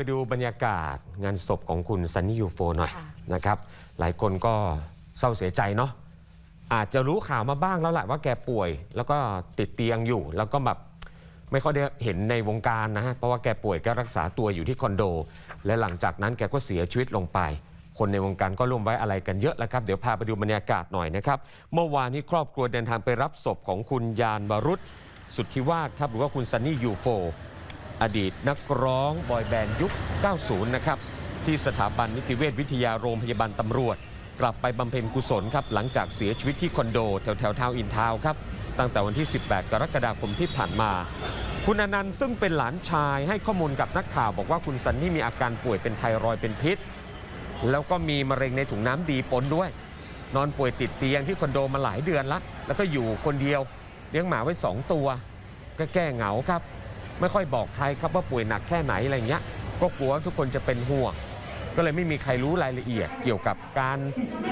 ไปดูบรรยากาศงานศพของคุณซันนี่ยูโฟหน่อยค่ะนะครับ หลายคนก็เศร้าเสียใจเนาะอาจจะรู้ข่าวมาบ้างแล้วแหละว่าแกป่วย แล้วก็ติดเตียงอยู่ แล้วก็แบบไม่ค่อยได้เห็นในวงการนะฮะเพราะว่าแกป่วยก็รักษาตัวอยู่ที่คอนโด และหลังจากนั้นแกก็เสียชีวิตลงไป คนในวงการก็ร่วมไว้อะไรกันเยอะแล้วครับ เดี๋ยวพาไปดูบรรยากาศหน่อยนะครับ เมื่อวานนี้ครอบครัวเดินทางไปรับศพของคุณยานวรุษสุทธิวาสครับหรือว่าคุณซันนี่ยูโฟ อดีตนักร้องบอยแบนด์ยุค 90 นะครับ ที่สถาบันนิติเวชวิทยาโรงพยาบาลตำรวจ กลับไปบำเพ็ญกุศลครับ หลังจากเสียชีวิตที่คอนโด แถวแถวทาวอินทาวครับ ตั้งแต่วันที่ 18 กรกฎาคมที่ผ่านมา คุณอนันต์ซึ่งเป็นหลานชายให้ข้อมูลกับนักข่าว บอกว่าคุณซันนี่มีอาการป่วยเป็นไทรอยเป็นพิษ แล้วก็มีมะเร็งในถุงน้ำดีปนด้วย นอนป่วยติดเตียงที่คอนโดมาหลายเดือนละแล้วก็อยู่คนเดียวเลี้ยงหมาไว้สองตัว ก็แก้เหงาครับ ไม่ค่อยบอกใครครับว่าป่วยหนักแค่ไหนอะไรเงี้ย ก็กลัวทุกคนจะเป็นห่วง ก็เลยไม่มีใครรู้รายละเอียด เกี่ยวกับการ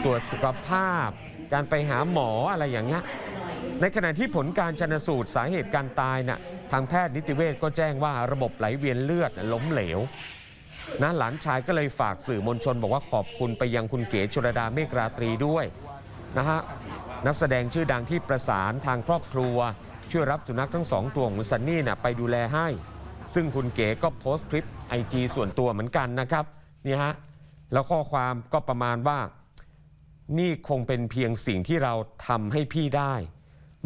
ตรวจสุขภาพ การไปหาหมออะไรอย่างเงี้ย ในขณะที่ผลการชนสูตรสาเหตุการตายน่ะทางแพทย์นิติเวชก็แจ้งว่าระบบไหลเวียนเลือดล้มเหลวนะหลานชายก็เลยฝากสื่อมวลชนบอกว่าขอบคุณไปยังคุณเก๋ชลดาเมฆราตรีด้วยนะฮะนักแสดงชื่อดังที่ประสานทางครอบครัว ช่วยรับสุนัขทั้งสองตัวของคุณซันนี่น่ะไปดูแลให้ ซึ่งคุณเก๋ก็โพสต์คลิปไอจส่วนตัวเหมือนกันนะครับนี่ฮะแล้วข้อความก็ประมาณว่า นี่คงเป็นเพียงสิ่งที่เราทำให้พี่ได้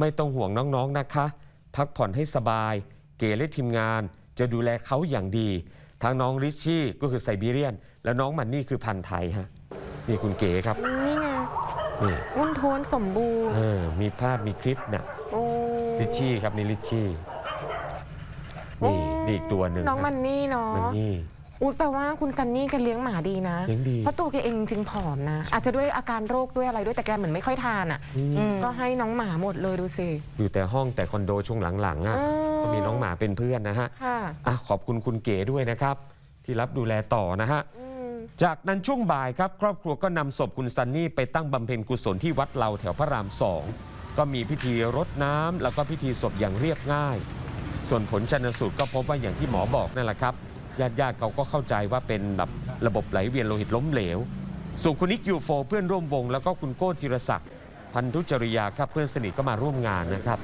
ไม่ต้องห่วงน้องๆนะคะ พักผ่อนให้สบาย เก๋และทีมงานจะดูแลเขาอย่างดี ทั้งน้องริชชี่ก็คือไซบีเรียน และน้องมันนี่คือพันธุ์ไทยฮะนี่คุณเก๋ครับนี่ไงนี่อ้วนท้วนสมบูรณ์ เออมีภาพมีคลิปนะโอ้ ริชชี่ครับนี่ริชชี่นี่นี่อีกตัวหนึ่งน้องมันนี่เนาะมันนี่ อุ้ยแปลว่าคุณซันนี่แกเลี้ยงหมาดีนะ เลี้ยงดีเพราะตัวแกเองจริงๆผอมนะ อาจจะด้วยอาการโรคด้วยอะไรด้วยแต่แกเหมือนไม่ค่อยทานอะอืม อืมก็ให้น้องหมาหมดเลยดูสิ อยู่แต่ห้องแต่คอนโดช่วงหลังๆอะอืมก็มีน้องหมาเป็นเพื่อนนะฮะค่ะอะขอบคุณคุณเก๋ด้วยนะครับ ที่รับดูแลต่อนะฮะ อืม จากนั้นช่วงบ่ายครับ ครอบครัวก็นำศพคุณซันนี่ไปตั้งบำเพ็ญกุศลที่วัดเราแถวพระรามสอง ก็มีพิธีรดน้ำแล้วก็พิธีศพอย่างเรียบง่าย ส่วนผลชันสูตรก็พบว่าอย่างที่หมอบอกนั่นแหละครับญาติญาติๆเขาก็เข้าใจว่าเป็นแบบระบบไหลเวียนโลหิตล้มเหลว ส่วนคุณนิกยูโฟเพื่อนร่วมวง แล้วก็คุณโก้ธีรศักดิ์พันธุจริยาครับเพื่อนสนิทก็มาร่วมงานนะครับ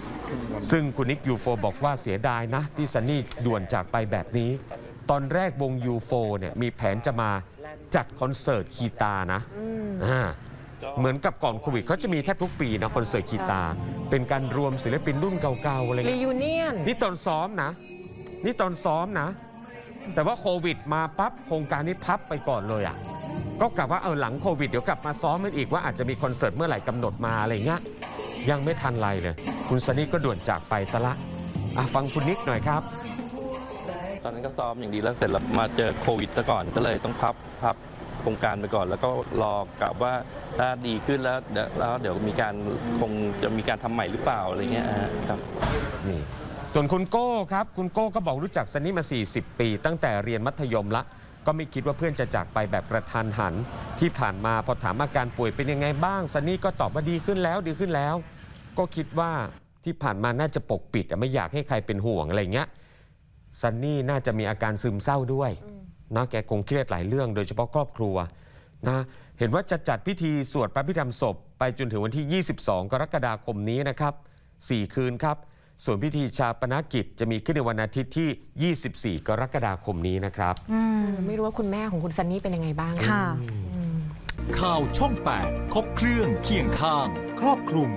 ซึ่งคุณนิกยูโฟบอกว่าเสียดายนะที่ซันนี่ด่วนจากไปแบบนี้ ตอนแรกวงยูโฟเนี่ยมีแผนจะมาจัดคอนเสิร์ตคีตานะอืมอ่า เหมือนกับก่อนโควิดเขาจะมีแทบทุกปีนะคอนเสิร์ตคีตา เป็นการรวมศิลปินรุ่นเก่าๆอะไรรีเงี้ยยูเนียน นี่ตอนซ้อมนะ นี่ตอนซ้อมนะ แต่ว่าโควิดมาปั๊บโครงการนี้พับไปก่อนเลยอะก็กลับว่าเออหลังโควิดเดี๋ยวกลับมาซ้อมกันอีกว่าอาจจะมีคอนเสิร์ตเมื่อไหร่กำหนดมาอะไรเงี้ยยังไม่ทันไรเลย คุณสนี่ก็ด่วนจากไปซะละอะฟังคุณนิกหน่อยครับ ตอนนั้นก็ซ้อมอย่างดีแล้วเสร็จแล้วมาเจอโควิดซะก่อนก็เลยต้องพับพับโค รงการไปก่อน แล้วก็รอกะว่าถ้าดีขึ้นแล้วเดี๋ยวแล้วเดี๋ยวมีการคงจะมีการทำใหม่หรือเปล่าอะไรเงี้ยครับนี่ส่วนคุณโก้ครับ คุณโก้ก็บอกรู้จักซันนี่มา 40 ปี ตั้งแต่เรียนมัธยมละ ก็ไม่คิดว่าเพื่อนจะจากไปแบบกระทันหัน ที่ผ่านมาพอถามอาการป่วยเป็นยังไงบ้างซันนี่ก็ตอบว่าดีขึ้นแล้วดีขึ้นแล้ว ก็คิดว่าที่ผ่านมาน่าจะปกปิดไม่อยากให้ใครเป็นห่วงอะไรเงี้ยซันนี่น่าจะมีอาการซึมเศร้าด้วย นะแกคงเครียดหลายเรื่อง โดยเฉพาะครอบครัวนะเห็นว่าจะจัดพิธีสวดพระพิธรรมศพ ไปจนถึงวันที่ 22 กรกฎาคมนี้นะครับ 4 คืนครับ ส่วนพิธีชาปนกิจจะมีขึ้นในวันอาทิตย์ที่ 24 กรกฎาคมนี้นะครับอืมไม่รู้ว่าคุณแม่ของคุณซันนี่เป็นยังไงบ้างค่ะอืมข่าวช่อง 8 ครบเครื่องเคียงข้าง ครอบคลุม